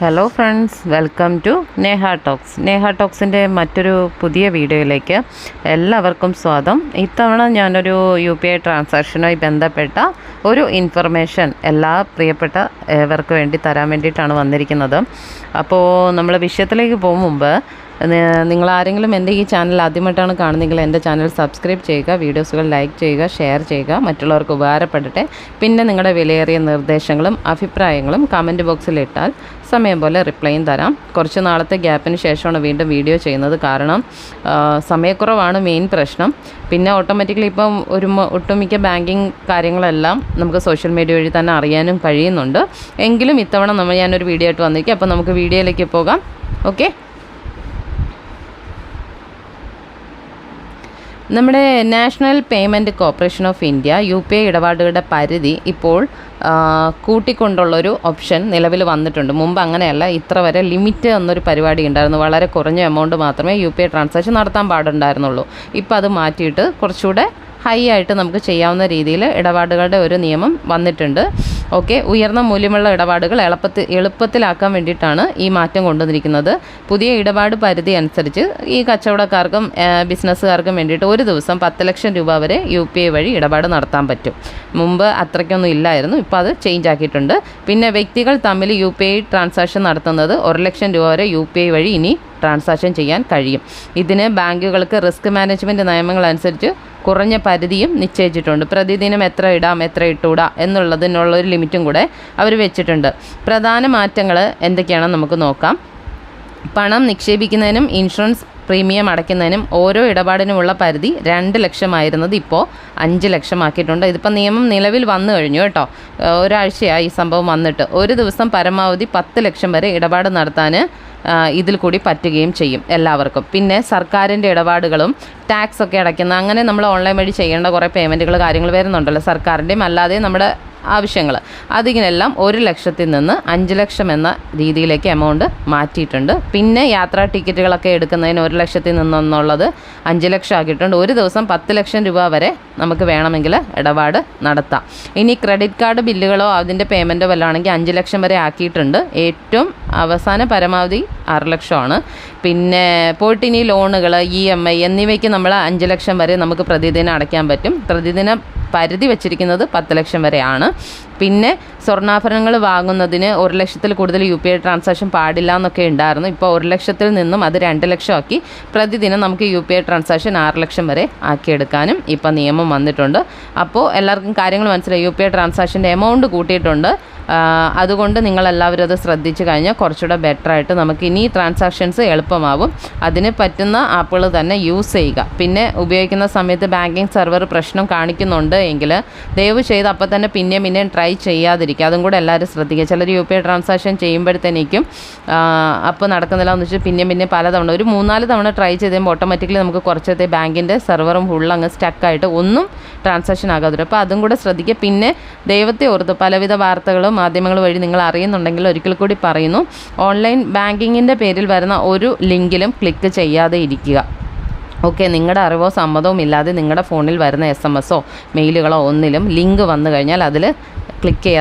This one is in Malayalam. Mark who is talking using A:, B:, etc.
A: Hello friends welcome to Neha talks Neha ടോക്സിന്റെ മറ്റൊരു പുതിയ വീഡിയോയിലേക്ക് എല്ലാവർക്കും സ്വാഗതം. ഇത്തവണ ഞാനൊരു യു പി ഐ ട്രാൻസാക്ഷനുമായി ബന്ധപ്പെട്ട ഒരു ഇൻഫർമേഷൻ എല്ലാ പ്രിയപ്പെട്ട ഏവർക്ക് വേണ്ടി തരാൻ വേണ്ടിയിട്ടാണ് വന്നിരിക്കുന്നത്. അപ്പോൾ നമ്മൾ വിഷയത്തിലേക്ക് പോകും മുമ്പ് നിങ്ങൾ ആരെങ്കിലും എന്റെ ഈ ചാനൽ ആദ്യമായിട്ടാണ് കാണുന്നതെങ്കിൽ എന്റെ ചാനൽ സബ്സ്ക്രൈബ് ചെയ്യുക വീഡിയോസുകൾ ലൈക്ക് ചെയ്യുക ഷെയർ ചെയ്യുക മറ്റുള്ളവർക്ക് ഉപകാരപ്പെടട്ടെ. പിന്നെ നിങ്ങളുടെ വിലയേറിയ നിർദ്ദേശങ്ങളും അഭിപ്രായങ്ങളും കമന്റ് ബോക്സിൽ ഇട്ടാൽ സമയം പോലെ റിപ്ലൈയും തരാം. കുറച്ച് നാളത്തെ ഗ്യാപ്പിന് ശേഷമാണ് വീണ്ടും വീഡിയോ ചെയ്യുന്നത് കാരണം സമയക്കുറവാണ് മെയിൻ പ്രശ്നം. പിന്നെ ഓട്ടോമാറ്റിക്കലി ഇപ്പം ഒരു ഒട്ടുമിക്ക ബാങ്കിങ് കാര്യങ്ങളെല്ലാം നമുക്ക് സോഷ്യൽ മീഡിയ വഴി തന്നെ അറിയാനും കഴിയുന്നുണ്ട്. എങ്കിലും ഇത്തവണ നമ്മൾ ഞാനൊരു വീഡിയോ ആയിട്ട് വന്നിരിക്കും അപ്പോൾ നമുക്ക് വീഡിയോയിലേക്ക് പോകാം. ഓക്കെ? നമ്മുടെ National Payment Corporation of India U P I ഇടപാടുകളുടെ പരിധി ഇപ്പോൾ കൂട്ടിക്കൊണ്ടുള്ളൊരു ഓപ്ഷൻ നിലവിൽ വന്നിട്ടുണ്ട്. മുമ്പ് അങ്ങനെയല്ല ഇത്ര വരെ ലിമിറ്റ് എന്നൊരു പരിപാടി ഉണ്ടായിരുന്നു. വളരെ കുറഞ്ഞ എമൗണ്ട് മാത്രമേ യു പി ഐ ട്രാൻസാക്ഷൻ നടത്താൻ പാടുണ്ടായിരുന്നുള്ളൂ. ഇപ്പോൾ അത് മാറ്റിയിട്ട് കുറച്ചുകൂടെ ഹൈ ആയിട്ട് നമുക്ക് ചെയ്യാവുന്ന രീതിയിൽ ഇടപാടുകളുടെ ഒരു നിയമം വന്നിട്ടുണ്ട്. ഓക്കെ ഉയർന്ന മൂല്യമുള്ള ഇടപാടുകൾ എളുപ്പത്തിൽ എളുപ്പത്തിലാക്കാൻ വേണ്ടിയിട്ടാണ് ഈ മാറ്റം കൊണ്ടുവന്നിരിക്കുന്നത്. പുതിയ ഇടപാട് പരിധി അനുസരിച്ച് ഈ കച്ചവടക്കാർക്കും ബിസിനസ്സുകാർക്കും വേണ്ടിയിട്ട് ഒരു ദിവസം പത്ത് ലക്ഷം രൂപ വരെ യു പി ഐ വഴി ഇടപാട് നടത്താൻ പറ്റും. മുമ്പ് അത്രയ്ക്കൊന്നും ഇല്ലായിരുന്നു ഇപ്പോൾ അത് ചേഞ്ച് ആക്കിയിട്ടുണ്ട്. പിന്നെ വ്യക്തികൾ തമ്മിൽ യു പി ഐ ട്രാൻസാക്ഷൻ നടത്തുന്നത് ഒരു ലക്ഷം രൂപ വരെ യു പി ഐ വഴി ഇനി ട്രാൻസാക്ഷൻ ചെയ്യാൻ കഴിയും. ഇതിന് ബാങ്കുകൾക്ക് റിസ്ക് മാനേജ്മെന്റ് നിയമങ്ങൾ അനുസരിച്ച് കുറഞ്ഞ പരിധിയും നിശ്ചയിച്ചിട്ടുണ്ട്. പ്രതിദിനം എത്ര ഇടാം എത്ര ഇട്ടൂടാ എന്നുള്ളതിനുള്ള ഒരു ലിമിറ്റും കൂടെ അവർ വെച്ചിട്ടുണ്ട്. പ്രധാന മാറ്റങ്ങൾ എന്തൊക്കെയാണെന്ന് നമുക്ക് നോക്കാം. പണം നിക്ഷേപിക്കുന്നതിനും ഇൻഷുറൻസ് പ്രീമിയം അടയ്ക്കുന്നതിനും ഓരോ ഇടപാടിനുമുള്ള പരിധി രണ്ട് ലക്ഷമായിരുന്നത് ഇപ്പോൾ അഞ്ച് ലക്ഷമാക്കിയിട്ടുണ്ട്. ഇതിപ്പോൾ നിയമം നിലവിൽ വന്നു കഴിഞ്ഞു കേട്ടോ. ഒരാഴ്ചയായി ഈ സംഭവം വന്നിട്ട്. ഒരു ദിവസം പരമാവധി പത്ത് ലക്ഷം വരെ ഇടപാട് നടത്താൻ ഇതിൽ കൂടി പറ്റുകയും ചെയ്യും എല്ലാവർക്കും. പിന്നെ സർക്കാരിന്റെ ഇടപാടുകളും ടാക്സ് ഒക്കെ അടയ്ക്കുന്ന അങ്ങനെ നമ്മൾ ഓൺലൈൻ വഴി ചെയ്യേണ്ട കുറേ പേയ്മെന്റുകൾ കാര്യങ്ങൾ വരുന്നുണ്ടല്ലോ സർക്കാരിന്റെയും അല്ലാതെയും നമ്മുടെ ആവശ്യങ്ങൾ. അതിങ്ങനെല്ലാം ഒരു ലക്ഷത്തിൽ നിന്ന് അഞ്ച് ലക്ഷം എന്ന രീതിയിലേക്ക് എമൗണ്ട് മാറ്റിയിട്ടുണ്ട്. പിന്നെ യാത്രാ ടിക്കറ്റുകളൊക്കെ എടുക്കുന്നതിന് ഒരു ലക്ഷത്തിൽ നിന്നെന്നുള്ളത് അഞ്ച് ലക്ഷം ആക്കിയിട്ടുണ്ട്. ഒരു ദിവസം പത്ത് ലക്ഷം രൂപ വരെ നമുക്ക് വേണമെങ്കിൽ ഇടപാട് നടത്താം. ഇനി ക്രെഡിറ്റ് കാർഡ് ബില്ലുകളോ അതിന്റെ പേയ്മെന്റോ വല്ലതാണെങ്കിൽ അഞ്ച് ലക്ഷം വരെ ആക്കിയിട്ടുണ്ട്. ഏറ്റവും അവസാന പരമാവധി ആറ് ലക്ഷമാണ്. പിന്നെ പോയിട്ട് ഇനി ലോണുകൾ ഇ എം ഐ എന്നിവയ്ക്ക് നമ്മൾ അഞ്ച് ലക്ഷം വരെ നമുക്ക് പ്രതിദിനം അടയ്ക്കാൻ പറ്റും. പ്രതിദിന പരിധി വെച്ചിരിക്കുന്നത് പത്ത് ലക്ഷം വരെയാണ്. പിന്നെ സ്വർണാഭരണങ്ങൾ വാങ്ങുന്നതിന് ഒരു ലക്ഷത്തിൽ കൂടുതൽ യു പി ഐ ട്രാൻസാക്ഷൻ പാടില്ല എന്നൊക്കെ ഉണ്ടായിരുന്നു. ഇപ്പോൾ ഒരു ലക്ഷത്തിൽ നിന്നും അത് രണ്ട് ലക്ഷമാക്കി പ്രതിദിനം നമുക്ക് യു പി ഐ ട്രാൻസാക്ഷൻ ആറ് ലക്ഷം വരെ ആക്കിയെടുക്കാനും ഇപ്പോൾ നിയമം വന്നിട്ടുണ്ട്. അപ്പോൾ എല്ലാവർക്കും കാര്യങ്ങൾ മനസ്സിലായി. യു പി ഐ ട്രാൻസാക്ഷന്റെ എമൗണ്ട് കൂട്ടിയിട്ടുണ്ട്. അതുകൊണ്ട് നിങ്ങളെല്ലാവരും അത് ശ്രദ്ധിച്ചു കഴിഞ്ഞാൽ കുറച്ചുകൂടെ ബെറ്റർ ആയിട്ട് നമുക്ക് ഇനി ട്രാൻസാക്ഷൻസ് എളുപ്പമാവും. അതിന് പറ്റുന്ന ആപ്പുകൾ തന്നെ യൂസ് ചെയ്യുക. പിന്നെ ഉപയോഗിക്കുന്ന സമയത്ത് ബാങ്കിങ് സെർവർ പ്രശ്നം കാണിക്കുന്നുണ്ട് എങ്കിൽ ദയവ് ചെയ്ത് അപ്പോൾ തന്നെ പിന്നെയും പിന്നെയും ട്രൈ ചെയ്യാതിരിക്കുക. അതും കൂടെ എല്ലാവരും ശ്രദ്ധിക്കുക. ചിലർ യു പി ഐ ട്രാൻസാക്ഷൻ ചെയ്യുമ്പോഴത്തേക്കും അപ്പോൾ നടക്കുന്നില്ല എന്ന് വെച്ചാൽ പിന്നെയും പിന്നെ പലതവണ ഒരു മൂന്നാൽ തവണ ട്രൈ ചെയ്ത് കഴിയുമ്പോൾ ഓട്ടോമാറ്റിക്കലി നമുക്ക് കുറച്ചത്തെ ബാങ്കിന്റെ സെർവറും ഫുള്ള് അങ്ങ് സ്റ്റക്കായിട്ട് ഒന്നും ട്രാൻസാക്ഷൻ ആകാതെ അപ്പോൾ അതും കൂടെ ശ്രദ്ധിക്കുക. പിന്നെ ദൈവത്തെ ഓർത്ത് പലവിധ വാർത്തകളും മാധ്യമങ്ങൾ വഴി നിങ്ങൾ അറിയുന്നുണ്ടെങ്കിൽ ഒരിക്കൽ കൂടി പറയുന്നു. ഓൺലൈൻ ബാങ്കിങ്ങിന്റെ പേരിൽ വരുന്ന ഒരു ലിങ്കിലും ക്ലിക്ക് ചെയ്യാതെ ഇരിക്കുക. ഓക്കെ നിങ്ങളുടെ അറിവോ സമ്മതവും ഇല്ലാതെ നിങ്ങളുടെ ഫോണിൽ വരുന്ന എസ് എം എസോ മെയിലുകളോ ഒന്നിലും ലിങ്ക് വന്നു കഴിഞ്ഞാൽ അതിൽ ക്ലിക്ക് ചെയ്യാതെ